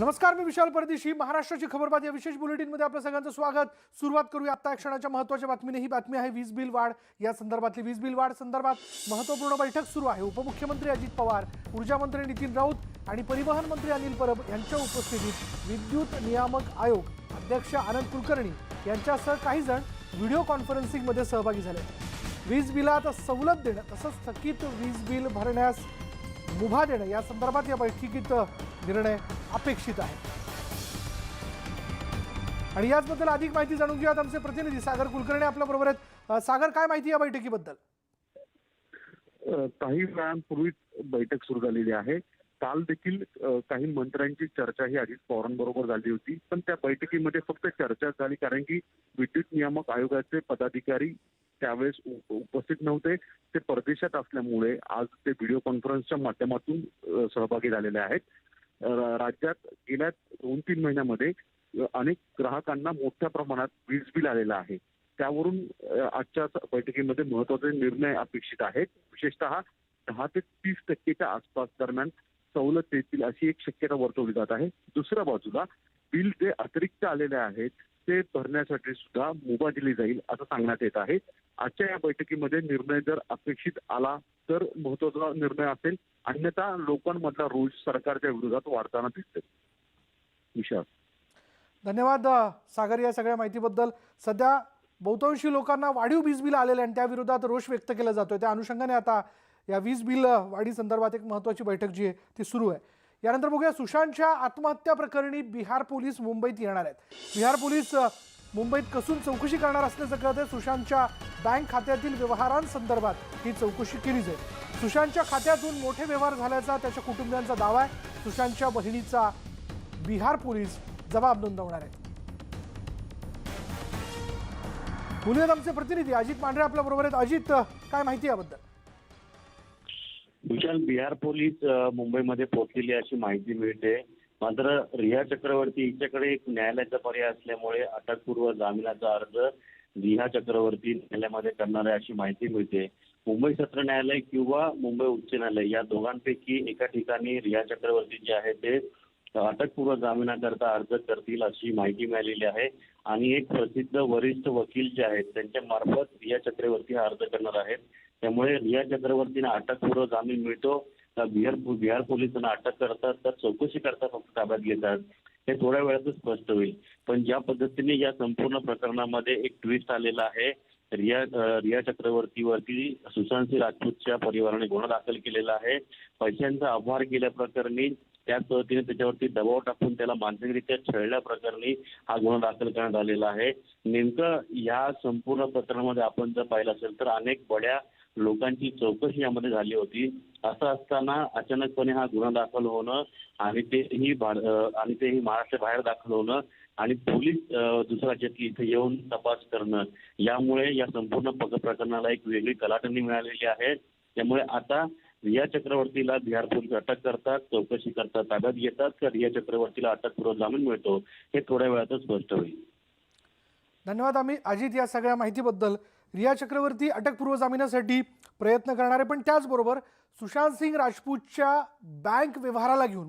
नमस्कार मी विशाल परदेशी. महाराष्ट्राची खबरबात या विशेष बुलेटिनमध्ये आपलं सगळ्यांचं स्वागत. सुरुवात करूया आता क्षणाच्या महत्त्वाच्या बातमीने. ही बातमी आहे वीज बिल वाढ. या संदर्भातली वीज बिल वाढ संदर्भात महत्त्वपूर्ण बैठक सुरू आहे. उपमुख्यमंत्री अजित पवार ऊर्जा मंत्री नितीन राऊत आणि परिवहन मंत्री अनिल परब यांच्या उपस्थितीत विद्युत नियामक आयोग अध्यक्ष आनंद कुलकर्णी यांच्यासह काही जण व्हिडिओ कॉन्फरन्सिंगमध्ये सहभागी झाले. वीज बिलात सवलत देणं तसंच थकीत वीज बिल भरण्यास मुभा देणं या संदर्भात या बैठकीत निर्णय अपेक्षित आहे. आणि याचबद्दल अधिक माहिती जाणून घेऊयात आमचे प्रतिनिधी सागर कुलकर्णी. आपल्या बरोबर आहेत सागर काय माहिती या बैठकीबद्दल? काही वेळांपूर्वीच बैठक सुरू झालेली आहे. काल देखील काही मंत्र्यांची चर्चा ही अजित पवारांबरोबर झाली होती. पण त्या बैठकीमध्ये फक्त चर्चा झाली कारण की विद्युत नियामक आयोगाचे पदाधिकारी त्यावेळेस उपस्थित नव्हते. ते परदेशात असल्यामुळे आज ते व्हिडिओ कॉन्फरन्सच्या माध्यमातून सहभागी झालेले आहेत. राज्यात गेल्या दोन तीन महिन्यामध्ये अनेक ग्राहकांना मोठ्या प्रमाणात वीज बिल आलेलं आहे. त्यावरून आजच्या बैठकीमध्ये महत्त्वाचे निर्णय अपेक्षित आहेत. विशेषतः दहा ते तीस टक्केच्या आसपास दरम्यान सवलत देतील अशी एक शक्यता वर्तवली जात आहे. दुसऱ्या बाजूला बिल जे अतिरिक्त आलेले आहेत ते भरण्यासाठी सुद्धा मुभा दिली जाईल असं सांगण्यात येत आहे. आजच्या या बैठकीमध्ये निर्णय जर अपेक्षित आला तर महत्त्वाचा निर्णय असेल. अन्यथा लोकांमधला रोज सरकारच्या विरोधात वाढताना दिसते विशाल. धन्यवाद सागर या सगळ्या माहितीबद्दल. सध्या बहुतांशी लोकांना वाढीव वीज बिल आलेले आणि त्या विरोधात रोष व्यक्त केला जातोय. त्या अनुषंगाने आता या वीज बिल वाढी संदर्भात एक महत्वाची बैठक जी आहे ती सुरू आहे. यानंतर बघूया सुशांतच्या आत्महत्या प्रकरणी बिहार पोलीस मुंबईत येणार आहेत. बिहार पोलीस मुंबईत कसून चौकशी करणार असल्याचं कळतंय. सुशांतच्या बँक खात्यातील व्यवहारांसंदर्भात ही चौकशी केली जाईल. सुशांतच्या खात्यातून मोठे व्यवहार झाल्याचा त्याच्या कुटुंबियांचा दावा आहे. सुशांतच्या बहिणीचा बिहार पोलीस जबाब नोंदवणार आहेत बोलूयात आमचे प्रतिनिधी अजित मांढरे आपल्या बरोबर आहेत. अजित काय माहिती याबद्दल? विशाल बिहार पोलीस मुंबईमध्ये पोहोचलेली अशी माहिती मिळते. मात्र रिया चक्रवर्ती हिच्याकडे एक न्यायालयाचा पर्याय असल्यामुळे अटकपूर्व जामिनाचा अर्ज रिया चक्रवर्ती न्यायालयामध्ये करणार आहे अशी माहिती मिळते. मुंबई सत्र न्यायालय किंवा मुंबई उच्च न्यायालय या दोघांपैकी एका ठिकाणी रिया चक्रवर्ती जे आहे ते अटकपूर्व जामिनाकरता अर्ज करतील अशी माहिती मिळालेली आहे. आणि एक प्रसिद्ध वरिष्ठ वकील जे आहेत त्यांच्या मार्फत रिया चक्रवर्ती हा अर्ज करणार आहेत. त्यामुळे रिया चक्रवर्तींना अटकपूर्व जामीन मिळतो. बिहार बिहार पोलिसांना अटक करतात. तर चौकशी करता फक्त ताब्यात घेतात. हे थोड्या वेळातच स्पष्ट होईल. पण ज्या पद्धतीने या संपूर्ण प्रकरणामध्ये एक ट्विस्ट आलेला आहे रिया रिया चक्रवर्तीवरती सुशांत सिंह राजपूतच्या परिवाराने गुन्हा दाखल केलेला आहे. पैशांचा आभार केल्याप्रकरणी त्याच पद्धतीने त्याच्यावरती दबाव टाकून त्याला मानसिकरित्या छळल्या प्रकरणी हा गुन्हा दाखल करण्यात आलेला आहे. नेमकं या संपूर्ण प्रकरणामध्ये आपण जर पाहिलं असेल तर अनेक बड्या लोकांची चौकशी यामध्ये झाली होती. असं असताना अचानकपणे हा गुन्हा दाखल होणं आणि तेही आणि तेही महाराष्ट्राबाहेर दाखल होणं आणि पोलीस दुसऱ्या राज्यातली इथे येऊन तपास करणं. यामुळे या संपूर्ण प्रकरणाला एक वेगळी कलाटणी मिळालेली आहे. त्यामुळे आता रिया चक्रवर्तीला बिहार पोलीस अटक करतात चौकशी करतात ताब्यात घेतात का रिया चक्रवर्तीला अटकपूर्व जामीन मिळतो हे थोड्या वेळातच स्पष्ट होईल. धन्यवाद आम्ही. अजित या सगळ्या माहितीबद्दल रिया चक्रवर्ती अटकपूर्व जामिनासाठी प्रयत्न करणार आहे पण त्याचबरोबर सुशांत सिंग राजपूतच्या बँक व्यवहाराला घेऊन म्हणजे